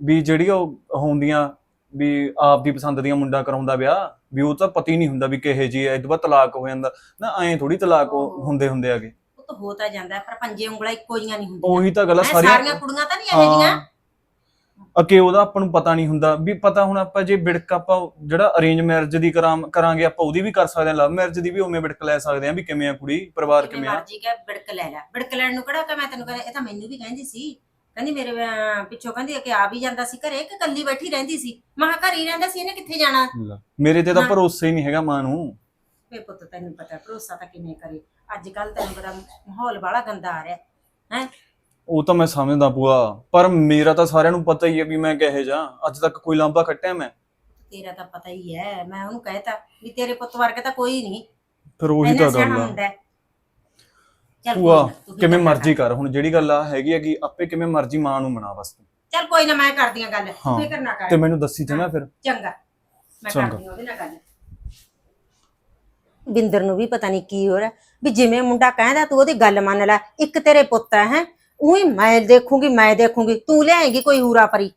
ਵੀ ਜਿਹੜੀ ਉਹ ਹੁੰਦੀਆਂ ਵੀ ਆਪ ਦੀ ਪਸੰਦ ਦੀਆਂ ਮੁੰਡਾ ਕਰਾਉਂਦਾ ਵਿਆਹ ਵੀ ਉਹ ਤਾਂ ਪਤਾ ਹੀ ਨਹੀਂ ਹੁੰਦਾ ਵੀ ਕਿਹੇ ਜੀ ਐ ਬਾਅਦ ਤਲਾਕ ਹੋ ਜਾਂਦਾ। ਨਾ ਐਂ ਥੋੜੀ ਤਲਾਕ ਹੋ-। ਹੁੰਦੇ ਹੁੰਦੇ ਹੈਗੇ। ਉਹ ਤਾਂ ਹੋ ਤਾਂ ਜਾਂਦਾ ਹੈ, ਪਰ ਪੰਜੇ ਉਂਗਲਾਂ ਇੱਕੋ ਜੀਆਂ ਨਹੀਂ ਹੁੰਦੀਆਂ। ਉਹੀ ਤਾਂ ਗੱਲ ਆ ਹੈਂ, ਸਾਰੀਆਂ ਸਾਰੀਆਂ ਕੁੜੀਆਂ ਤਾਂ ਨਹੀਂ ਇਹੋ ਜੀਆਂ ਅਕੇ ਉਹਦਾ ਆਪਾਂ ਨੂੰ ਪਤਾ ਨਹੀਂ ਹੁੰਦਾ। ਵੀ ਪਤਾ ਹੁਣ ਆਪਾਂ ਜੇ ਬਿੜਕ ਆਪਾਂ ਜਿਹੜਾ ਅਰੇਂਜ ਮੈਰਿਜ ਦੀ ਕਰਾਂ ਕਰਾਂਗੇ ਆਪਾਂ ਉਹਦੀ ਵੀ ਕਰ ਸਕਦੇ ਹਾਂ। ਲਵ ਮੈਰਿਜ ਦੀ ਵੀ ਉਵੇਂ ਬਿੜਕ ਲੈ ਸਕਦੇ ਹਾਂ ਵੀ ਕਿਵੇਂ ਆ ਕੁੜੀ ਪਰਿਵਾਰ ਜਿਵੇਂ ਕਿਵੇਂ ਆ। ਮਰਜ਼ੀ ਕਹੇ ਬਿੜਕ ਲੈ ਲੈ। ਬਿੜਕ ਲੈਣ ਨੂੰ ਕਿਹੜਾ ਕਿ ਮੈਂ ਤੈਨੂੰ ਕਹਿੰਦਾ ਇਹ ਤਾਂ ਮੈਨੂੰ ਵੀ ਕਹਿੰਦੀ ਸੀ। ਕਹਿੰਦੀ ਮੇਰੇ ਅਹ, ਪਿੱਛੋਂ ਕਹਿੰਦੀ ਕਿ ਆ ਵੀ ਜਾਂਦਾ ਸੀ ਘਰੇ ਕਿ ਕੱਲੀ ਬੈਠੀ ਰਹਿੰਦੀ ਸੀ। ਮੈਂ ਕਿਹਾ ਘਰ ਹੀ ਰਹਿੰਦਾ ਸੀ ਇਹਨੇ ਕਿੱਥੇ ਜਾਣਾ? ਲੈ, ਮੇਰੇ ਤੇ ਤਾਂ ਹਾਂ। ਭਰੋਸਾ ਹੀ ਨਹੀਂ ਹੈਗਾ ਮਾਂ ਨੂੰ। ਵੇ ਪੁੱਤ ਤੈਨੂੰ ਪਤਾ ਭਰੋਸਾ ਤਾਂ ਕਿਵੇਂ ਕਰੇ? ਅੱਜ ਕੱਲ ਤੈਨੂੰ ਪਤਾ ਮਾਹੌਲ ਬੜਾ ਗੰਦਾ ਆ ਰਿਹਾ ਹੈ? ਉਹ ਤਾਂ ਮੈਂ ਸਮਝਦਾ ਪੂਆ ਪਰ ਮੇਰਾ ਤਾਂ ਸਾਰਿਆਂ ਨੂੰ ਪਤਾ ਹੀ ਹੈ ਵੀ ਮੈਂ ਕਿਹੇ ਜਾ ਅੱਜ ਤੱਕ ਕੋਈ ਲਾਂਭਾ ਕੱਟਿਆ ਮੈਂ? ਤੇਰਾ ਤਾਂ ਪਤਾ ਹੀ ਹੈ ਮੈਂ ਉਹਨੂੰ ਕਹਿਤਾ ਵੀ ਤੇਰੇ ਪੁੱਤ ਵਰਗਾ ਤਾਂ ਕੋਈ ਨਹੀਂ। ਫਿਰ ਉਹੀ ਇੰਨਾ ਤਾਂ ਸਿਆਣਾ ਗੱਲ ਆ। ਮੁੰਡਾ ਹੈ। ਚੱਲ ਕੋਈ ਨਾ, ਤੂੰ ਕਿਵੇਂ ਮਰਜ਼ੀ ਕਰ। ਹੁਣ ਜਿਹੜੀ ਗੱਲ ਆ ਹੈਗੀ ਹੈਗੀ ਆਪੇ ਕਿਵੇਂ ਮਰਜ਼ੀ ਮਾਂ ਨੂੰ ਮਨਾ ਬਸ ਤੂੰ। ਚੱਲ ਕੋਈ ਨਾ ਮੈਂ ਕਰਦੀ ਆ ਗੱਲ। ਹਾਂ। ਤੂੰ ਫਿਕਰ ਨਾ ਕਰ। ਤੇ ਮੈਨੂੰ ਦੱਸੀ ਚੰਗਾ ਫਿਰ। ਚੰਗਾ। ਮੈਂ ਚੰਗਾ। ਕਰਦੀ ਉਹਦੇ ਨਾਲ ਗੱਲ। ਬਿੰਦਰ ਨੂੰ ਵੀ ਪਤਾ ਨਹੀਂ ਕੀ ਹੋ ਰਿਹਾ ਵੀ ਜਿਵੇਂ ਮੁੰਡਾ ਕਹਿੰਦਾ ਤੂੰ ਉਹਦੀ ਗੱਲ ਮੰਨ ਲੈ ਇੱਕ ਤੇਰੇ ਪੁੱਤ ਹੈ ਹੈ। ਉਹੀ ਮੈਂ ਦੇਖੂੰਗੀ ਮੈਂ ਦੇਖੂੰਗੀ। ਤੂੰ ਲਿਆਏਂਗੀ ਕੋਈ ਹੂਰਾ ਪਰੀ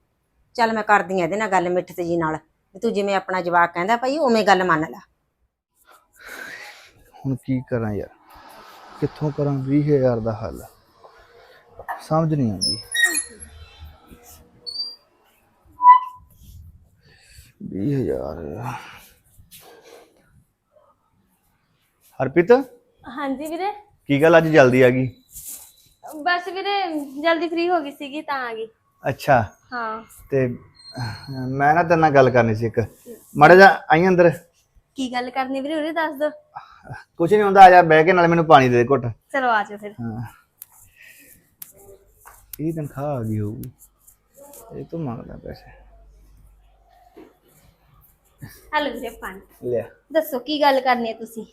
ਚੱਲ ਮੈਂ ਕਰਦੀ ਆ ਇਹਦੇ ਨਾਲ ਗੱਲ ਮਿੱਠਤ ਜੀ ਨਾਲ। ਵੀ ਤੂੰ ਜਿਵੇਂ ਆਪਣਾ ਜਵਾਕ ਕਹਿੰਦਾ ਭਾਈ ਉਵੇਂ ਗੱਲ ਮੰਨ ਲੈ। ਹੁਣ ਕੀ ਕਰਾਂ ਯਾਰ? ਕਿੱਥੋਂ ਕਰਾਂ? 20000 ਦਾ ਹੱਲ। ਸਮਝ ਨਹੀਂ ਆਉਂਦੀ। 20000 ਹਰਪ੍ਰੀਤ? ਹਾਂਜੀ ਵੀਰੇ। ਕੀ ਗੱਲ ਅੱਜ ਜਲਦੀ ਆ ਗਈ? ਬਸ ਵੀਰੇ ਜਲਦੀ ਫ੍ਰੀ ਹੋ ਗਈ ਸੀਗੀ ਤਾਂ ਆ ਗਈ। ਅੱਛਾ। ਹਾਂ। ਤੇ ਮੈਂ ਨਾ ਤੇਰੇ ਨਾਲ ਗੱਲ ਕਰਨੀ ਸੀ ਇੱਕ। ਮਾੜਾ ਜਾ ਆਈ ਅੰਦਰ। ਕੀ ਗੱਲ ਕਰਨੀ ਵੀਰੇ ਉਹਨੇ ਦੱਸ ਦੋ। ਕੁਛ ਨਹੀਂ ਹੁੰਦਾ ਆ ਜਾ ਬਹਿ ਕੇ ਨਾਲ ਮੈਨੂੰ ਪਾਣੀ ਦੇ ਦੇ ਘੁੱਟ। ਚਲੋ ਆ ਜਾਓ ਫਿਰ। ਹਾਂ। ਇਹ ਤਨਖਾਹ ਆ ਗਈ ਹੋਊਗੀ। ਇਹ ਤੋਂ ਮੰਗਦਾ ਪੈਸੇ। ਹਲੋ ਵੀਰੇ ਪਾਣੀ। ਲਿਆ। ਦੱਸੋ ਕੀ ਗੱਲ ਕਰਨੀ ਹੈ ਤੁਸੀਂ?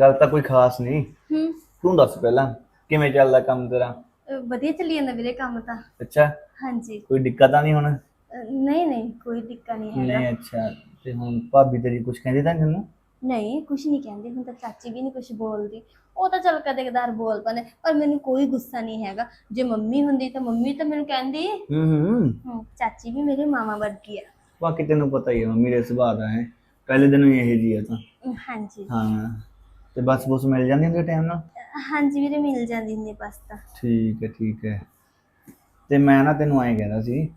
ਗੱਲ ਤਾਂ ਕੋਈ ਖਾਸ ਨਹੀਂ। ਹੂੰ। ਤੂੰ ਦੱਸ ਪਹਿਲਾਂ ਕਿਵੇਂ ਚੱਲਦਾ ਕੰਮ ਤੇਰਾ? ਅਹ ਵਧੀਆ ਚੱਲੀ ਜਾਂਦਾ ਵੀਰੇ ਕੰਮ ਤਾਂ। ਅੱਛਾ। ਹਾਂਜੀ। ਕੋਈ ਦਿੱਕਤ ਤਾਂ ਨਹੀਂ ਹੁਣ? ਅਹ ਨਹੀਂ ਨਹੀਂ ਕੋਈ ਦਿੱਕਤ ਨਹੀਂ ਹੈਗਾ। ਨਹੀਂ ਅੱਛਾ। ਤੇ ਹੁਣ ਭਾਬੀ ਤੇਰੀ ਕੁਝ ਕਹਿੰਦੀ ਤਾਂ ਤੈਨੂੰ ਨਹੀਂ ਕੁਝ ਨਹੀਂ ਕਹਿੰਦੇ ਹੁਣ ਤਾਂ ਚਾਚੀ ਵੀ ਨਹੀਂ ਕੁਝ ਬੋਲਦੀ। ਉਹ ਤਾਂ ਚਲ ਕਦੇ ਕਦਾਰ ਬੋਲ ਪੰਦੇ ਪਰ ਮੈਨੂੰ ਕੋਈ ਗੁੱਸਾ ਨਹੀਂ ਹੈਗਾ। ਜੇ ਮੰਮੀ ਹੁੰਦੀ ਤਾਂ ਮੰਮੀ ਤਾਂ ਮੈਨੂੰ ਕਹਿੰਦੀ। ਹੂੰ ਹੂੰ। ਚਾਚੀ ਵੀ ਮੇਰੀ ਮਾਮਾ ਵਰਗੀ ਆ। ਬਾਕੀ ਤੈਨੂੰ ਪਤਾ ਹੀ ਹੈ ਮੰਮੀ ਦੇ ਸੁਭਾਅ ਦਾ ਹੈ। ਪਹਿਲੇ ਦਿਨੋਂ ਹੀ ਇਹੋ ਜੀ ਹੈ ਤਾਂ। ਹਾਂਜੀ। ਹਾਂ ਤੇ ਬਸ ਬਸ ਮਿਲ ਜਾਂਦੀ ਹੁੰਦੀ ਟਾਈਮ ਨਾਲ? ਹਾਂਜੀ ਵੀਰੇ ਮਿਲ ਜਾਂਦੀ ਹੁੰਦੀ ਬਸ ਤਾਂ। ਠੀਕ ਹੈ ਠੀਕ ਹੈ। ਤੇ ਮੈਂ ਨਾ ਤੈਨੂੰ ਐਂ ਕਹਿੰਦਾ ਸੀ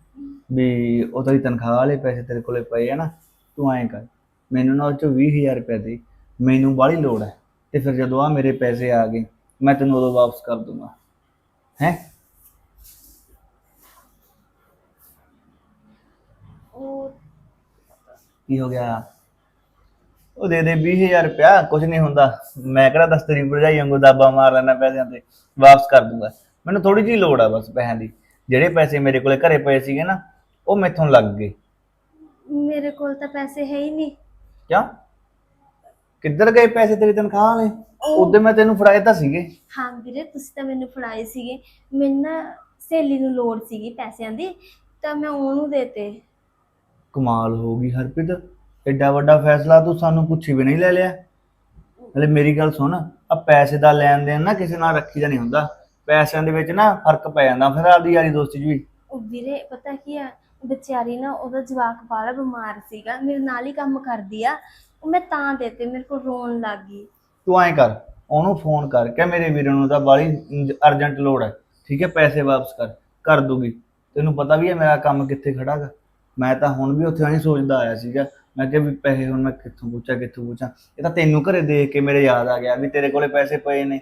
ਵੀ ਉਹ ਤੇਰੀ ਤਨਖਾਹ ਵਾਲੇ ਪੈਸੇ ਤੇਰੇ ਕੋਲੇ ਪਏ ਆ ਨਾ ਤੂੰ ਐਂ ਕਰ ਮੈਨੂੰ ਨਾ ਉਹ ਚੋਂ 20000 ਰੁਪਏ ਦੇ ਮੈਨੂੰ ਬਾਹਲੀ ਲੋੜ ਹੈ ਤੇ ਫਿਰ ਜਦੋਂ ਆ ਮੇਰੇ ਪੈਸੇ ਆ ਗਏ ਮੈਂ ਤੈਨੂੰ ਉਦੋਂ ਵਾਪਸ ਕਰ ਦੂੰਗਾ ਹੈ? ਉਹ ਕੀ ਹੋ ਗਿਆ? ਉਹ ਦੇ ਦੇ 20000 ਰੁਪਇਆ ਕੁਝ ਨਹੀਂ ਹੁੰਦਾ ਮੈਂ ਕਿਹੜਾ ਦਸਤਰੀ ਭਰਜਾਈ ਵਾਂਗੂ ਦਾਬਾ ਮਾਰ ਲੈਣਾ ਪੈਸਿਆਂ ਤੇ ਵਾਪਸ ਕਰ ਦੂੰਗਾ। ਮੈਨੂੰ ਥੋੜੀ ਜਿਹੀ ਲੋੜ ਆ ਬਸ ਪੈਸਿਆਂ ਦੀ ਜਿਹੜੇ ਪੈਸੇ ਮੇਰੇ ਕੋਲੇ ਘਰੇ ਪਏ ਸੀਗੇ ਨਾ ਉਹ ਮੈਥੋਂ ਲੱਗ ਗਏ। ਮੇਰੇ ਕੋਲ ਤਾਂ ਪੈਸੇ ਹੈ ਹੀ ਨਹੀਂ। ਕਿਉਂ ਕਿੱਧਰ ਗਏ ਪੈਸੇ ਤੇਰੀ ਤਨਖਾਹ ਵਾਲੇ? ਉਦੋਂ ਮੈਂ ਤੈਨੂੰ ਫੜਾਏ ਤਾਂ ਸੀਗੇ। ਹਾਂ ਵੀਰੇ ਤੁਸੀਂ ਤਾਂ ਮੈਨੂੰ ਫੜਾਏ ਸੀਗੇ। ਮੈਨੂੰ ਨਾ ਸਹੇਲੀ ਨੂੰ ਲੋੜ ਸੀਗੀ ਪੈਸਿਆਂ ਦੀ ਤਾਂ ਮੈਂ ਉਹਨੂੰ ਦੇਤੇ। ਕਮਾਲ ਹੋ ਗਈ ਹਰਪ੍ਰੀਤ। ਐਡਾ ਵੱਡਾ ਫੈਸਲਾ ਤੂੰ ਸਾਨੂੰ ਪੁੱਛੀ ਵੀ ਨਹੀਂ ਲੈ ਲਿਆ। ਹਲੇ ਮੇਰੀ ਗੱਲ ਸੁਣ ਆ ਪੈਸੇ ਦਾ ਲੈਣ ਦੇਣ ਨਾ ਕਿਸੇ ਨਾਲ ਰੱਖੀ ਦਾ ਨਹੀਂ ਹੁੰਦਾ। ਪੈਸਿਆਂ ਦੇ ਵਿੱਚ ਨਾ ਫ਼ਰਕ ਪੈ ਜਾਂਦਾ ਫਿਰ ਆਪਦੀ ਯਾਰੀ ਦੋਸਤੀ 'ਚ ਵੀ। ਉਹ ਵੀਰੇ ਪਤਾ ਕੀ ਆ? ਵਿਚਾਰੀ ਨਾ ਉਹਦਾ ਜਵਾਕ ਬਾਹਲਾ ਬਿਮਾਰ ਸੀਗਾ, ਮੇਰੇ ਨਾਲ ਹੀ ਕੰਮ ਕਰਦੀ ਆ, ਉਹ ਮੈਂ ਤਾਂ ਦੇਤੇ, ਮੇਰੇ ਕੋਲ ਰੋਣ ਲੱਗ ਗਈ। ਤੂੰ ਐਂ ਕਰ, ਉਹਨੂੰ ਫੋਨ ਕਰ ਕਿ ਮੇਰੇ ਵੀਰ ਨੂੰ ਤਾਂ ਬਾਲੀ ਅਰਜੈਂਟ ਲੋੜ ਹੈ, ਠੀਕ ਹੈ, ਪੈਸੇ ਵਾਪਸ ਕਰ ਕਰ ਦੂਗੀ। ਤੈਨੂੰ ਪਤਾ ਵੀ ਹੈ ਮੇਰਾ ਕੰਮ ਕਿੱਥੇ ਖੜਾਗਾ ਮੈਂ ਤਾਂ ਹੁਣ ਵੀ ਉੱਥੇ ਆਈ ਸੋਚਦਾ ਆਇਆ ਸੀਗਾ, ਮੈਂ ਕਿਹਾ ਵੀ ਪੈਸੇ ਹੁਣ ਮੈਂ ਕਿੱਥੋਂ ਪੁੱਛਾਂ ਕਿੱਥੋਂ ਪੁੱਛਾਂ। ਇਹ ਤਾਂ ਤੈਨੂੰ ਘਰੇ ਦੇਖ ਕੇ ਮੇਰੇ ਯਾਦ ਆ ਗਿਆ ਵੀ ਤੇਰੇ ਕੋਲੇ ਪੈਸੇ ਪਏ ਨੇ।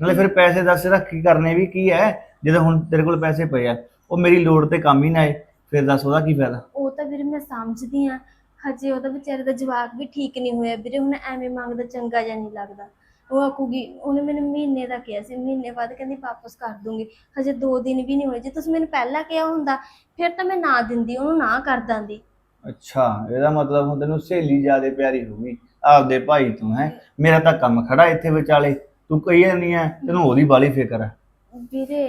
ਨਾਲੇ ਫਿਰ ਪੈਸੇ ਦੱਸ ਰੱਖ ਕੀ ਕਰਨੇ ਵੀ ਕੀ ਹੈ, ਜਦੋਂ ਹੁਣ ਤੇਰੇ ਕੋਲ ਪੈਸੇ ਪਏ ਆ, ਉਹ ਮੇਰੀ ਲੋੜ ਤੇ ਕੰਮ ਹੀ ਨਾ ਆਏ। ਫਿਰ ਦੱਸ ਉਹਦਾ ਕੀ ਫਾਇਦਾ? ਉਹ ਤਾਂ ਵੀਰੇ ਮੈਂ ਸਮਝਦੀ ਆ ਹਜੇ ਉਹਦਾ ਵਿਚਾਰੇ ਦਾ ਜਵਾਕ ਵੀ ਠੀਕ ਨਹੀਂ ਹੋਇਆ। ਵੀਰੇ ਹੁਣ ਐਵੇਂ ਮੰਗਦਾ ਚੰਗਾ ਜਿਹਾ ਨਹੀਂ ਲੱਗਦਾ। ਉਹ ਆਖੂਗੀ ਉਹਨੇ ਮੈਨੂੰ ਮਹੀਨੇ ਦਾ ਕਿਹਾ ਸੀ ਮਹੀਨੇ ਬਾਅਦ ਕਹਿੰਦੀ ਵਾਪਸ ਕਰ ਦੂੰਗੀ। ਹਜੇ 2 ਦਿਨ ਵੀ ਨਹੀਂ ਹੋਏ। ਜੇ ਤੁਸੀਂ ਮੈਨੂੰ ਪਹਿਲਾਂ ਕਿਹਾ ਹੁੰਦਾ ਫਿਰ ਤਾਂ ਮੈਂ ਨਾ ਦਿੰਦੀ ਉਹਨੂੰ ਨਾ ਕਰ ਦਾਂਦੀ। ਅੱਛਾ ਇਹਦਾ ਮਤਲਬ ਹੁਣ ਤੈਨੂੰ ਸਹੇਲੀ ਜਿਆਦੇ ਪਿਆਰੀ ਹੋ ਗਈ ਆਪਦੇ ਭਾਈ ਤੋਂ ਹੈ? ਮੇਰਾ ਤਾਂ ਕੰਮ ਖੜਾ ਇੱਥੇ ਵਿਚਾਲੇ। ਤੂੰ ਕਹੀ ਜਾਂਦੀ ਐ ਤੈਨੂੰ ਉਹਦੀ ਬਾਲੀ ਫਿਕਰ ਹੈ। ਵੀਰੇ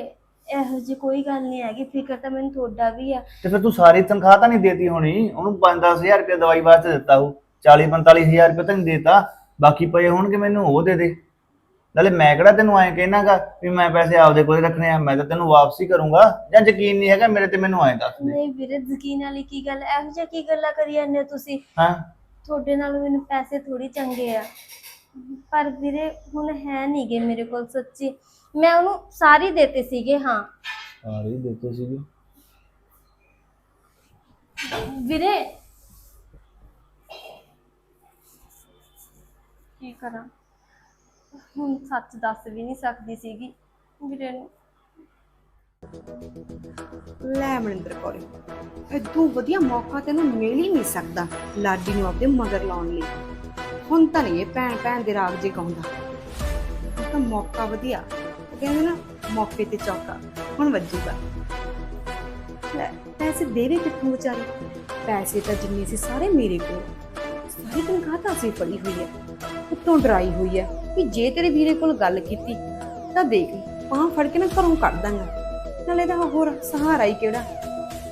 ਇਹੋ ਜਿਹੀ ਕੋਈ ਗੱਲ ਨਹੀਂ ਹੈਗੀ ਫਿਕਰ ਤਾਂ ਮੈਨੂੰ ਤੁਹਾਡਾ ਵੀ ਆ। ਤੇ ਫਿਰ ਤੂੰ ਸਾਰੀ ਤਨਖਾਹ ਤਾਂ ਨਹੀਂ ਦੇਤੀ ਹੋਣੀ? ਉਹਨੂੰ 5-10000 ਰੁਪਏ ਦਵਾਈ ਵਾਸਤੇ ਦਿੱਤਾ ਹੋ 40-45000 ਰੁਪਏ ਤਾਂ ਨਹੀਂ ਦੇਤਾ। ਬਾਕੀ ਪਏ ਹੋਣਗੇ ਮੈਨੂੰ ਉਹ ਦੇ ਦੇ। ਨਾਲੇ ਮੈਂ ਕਿਹੜਾ ਤੈਨੂੰ ਐਂ ਕਹਿਣਾਗਾ ਵੀ ਮੈਂ ਪੈਸੇ ਆਪਦੇ ਕੋਲ ਰੱਖਣੇ ਆ ਮੈਂ ਤਾਂ ਤੈਨੂੰ ਵਾਪਸ ਕਰੂੰਗਾ। ਜਾਂ ਯਕੀਨ ਨਹੀਂ ਹੈਗਾ ਮੇਰੇ ਤੇ ਮੈਨੂੰ ਐਂ ਦੱਸ ਦੇ। ਨਹੀਂ ਵੀਰੇ ਯਕੀਨ ਵਾਲੀ ਕੀ ਗੱਲ ਇਹੋ ਜਿਹਾ ਕੀ ਗੱਲਾਂ ਕਰੀ ਜਾਂਦੇ ਹੋ ਤੁਸੀਂ? ਹਾਂ। ਤੁਹਾਡੇ ਨਾਲ ਮੈਨੂੰ ਪੈਸੇ ਥੋੜੀ ਚੰਗੇ ਆ। ਪਰ ਵੀਰੇ ਹੁਣ ਹੈ ਨਹੀਂਗੇ ਮੇਰੇ ਕੋਲ ਸੱਚੀ। ਮੈਂ ਉਹਨੂੰ ਸਾਰੀ ਦੇਤੇ ਸੀਗੇ ਹਾਂ। ਸਾਰੇ ਦਿੱਤੇ ਸੀਗੇ? ਵੀਰੇ ਕੀ ਕਰਾਂ? ਹੁਣ ਸੱਚ ਦੱਸ ਵੀ ਨਹੀਂ ਸਕਦੀ ਸੀਗੀ ਵੀਰੇ ਨੂੰ। ਲੈ ਮਨਿੰਦਰ ਕੌਰ ਇਦੋਂ ਵਧੀਆ ਮੌਕਾ ਤੈਨੂੰ ਮਿਲ ਹੀ ਨਹੀਂ ਸਕਦਾ ਲਾਡੀ ਨੂੰ ਆਪਦੇ ਮਗਰ ਲਾਉਣ ਲਈ। ਹੁਣ ਤਾਂ ਨਹੀਂ ਇਹ ਭੈਣ ਭੈਣ ਦੇ ਰਾਗ ਜੇ ਗਾਉਂਦਾ। ਤਾਂ ਮੌਕਾ ਵਧੀਆ ਕਹਿੰਦੇ ਨਾ ਮੌਕੇ ਤੇ ਚੌਕਾ, ਹੁਣ ਵੱਜੂਗਾ। ਲੈ, ਪੈਸੇ ਦੇਵੇ ਕਿੱਥੋਂ ਵਿਚਾਰੀ? ਪੈਸੇ ਤਾਂ ਜਿੰਨੇ ਸੀ ਸਾਰੇ ਮੇਰੇ ਕੋਲ। ਸਾਰੀ ਤਨਖਾਹ ਤਾਂ ਅਸੀਂ ਪੜੀ ਹੋਈ ਹੈ। ਉੱਤੋਂ ਡਰਾਈ ਹੋਈ ਹੈ ਕਿ ਜੇ ਤੇਰੇ ਵੀਰੇ ਕੋਲ ਗੱਲ ਕੀਤੀ, ਤਾਂ ਦੇਖ ਬਾਂਹ ਫੜ ਕੇ ਨਾ ਘਰੋਂ ਕੱਢ ਦਾਂਗਾ। ਨਾਲੇ ਦਾ ਹੋਰ ਸਹਾਰਾ ਹੀ ਕਿਹੜਾ?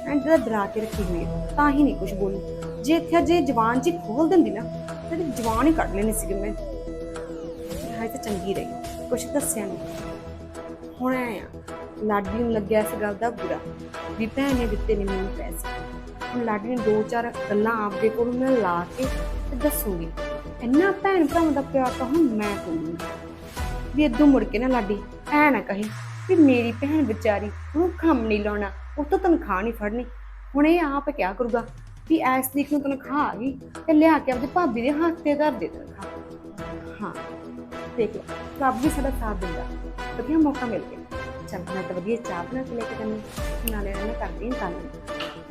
ਐਂਡ ਦਾ ਡਰਾ ਕੇ ਰੱਖੀ ਹੋਈ ਹੈ, ਤਾਂ ਹੀ ਨਹੀਂ ਕੁਝ ਬੋਲੀ। ਜੇ ਇੱਥੇ ਜੇ ਜਵਾਨ ਜੀ ਖੋਲ ਦਿੰਦੀ ਨਾ, ਤੇ ਜਵਾਨ ਹੀ ਕੱਢ ਲੈਣੀ ਸੀਗੀ ਮੈਂ। ਹਾਏ ਤਾਂ ਚੰਗੀ ਰਹੀ, ਕੁਛ ਦੱਸਿਆ ਨਹੀਂ। ਹੁਣ ਐ ਲਾਡੀ ਨੂੰ ਲੱਗਿਆ ਇਸ ਗੱਲ ਦਾ ਬੁਰਾ ਵੀ ਭੈਣ ਨੇ ਦਿੱਤੇ ਨਹੀਂ ਮੈਨੂੰ ਪੈਸੇ। ਹੁਣ ਲਾਡੀ ਨੇ ਦੋ ਚਾਰ ਗੱਲਾਂ ਆਪਦੇ ਕੋਲ ਮੈਂ ਲਾ ਕੇ ਤੇ ਦੱਸੂਗੀ। ਇੰਨਾ ਭੈਣ ਭਰਾਵਾਂ ਦਾ ਪਿਆਰ ਤਾਂ ਹੁਣ ਮੈਂ ਕਰੂੰਗੀ। ਵੀ ਇਦੋਂ ਮੁੜ ਕੇ ਨਾ ਲਾਡੀ ਐ ਨਾ ਕਹੇ ਵੀ ਮੇਰੀ ਭੈਣ ਵਿਚਾਰੀ ਉਹਨੂੰ ਖੰਮ ਨਹੀਂ ਲਾਉਣਾ, ਉਹ ਤੋਂ ਤਨਖਾਹ ਨਹੀਂ ਫੜਨੀ। ਹੁਣ ਇਹ ਆਪ ਕਿਆ ਕਰੂਗਾ ਵੀ ਐਸ ਤਰੀਕ ਨੂੰ ਤਨਖਾਹ ਆ ਗਈ ਤੇ ਲਿਆ ਕੇ ਆਪਣੀ ਭਾਬੀ ਦੇ ਹੱਥ ਤੇ ਧਰ ਦੇ ਤਨਖਾਹ। ਹਾਂ। ਦੇਖ ਲੈ ਰੱਬ ਵੀ ਸਾਡਾ ਸਾਥ ਦਿੰਦਾ। ਵਧੀਆ ਮੌਕਾ ਮਿਲ ਗਿਆ। ਚੱਲ ਤਾਂ ਵਧੀਆ ਚਾਹ ਬਣਾ ਕੇ ਲੈ ਕੇ ਜਾਂਦੀ ਨਾਲੇ ਇਹਨਾਂ ਕਰਦੀ ਹਾਂ ਗੱਲ।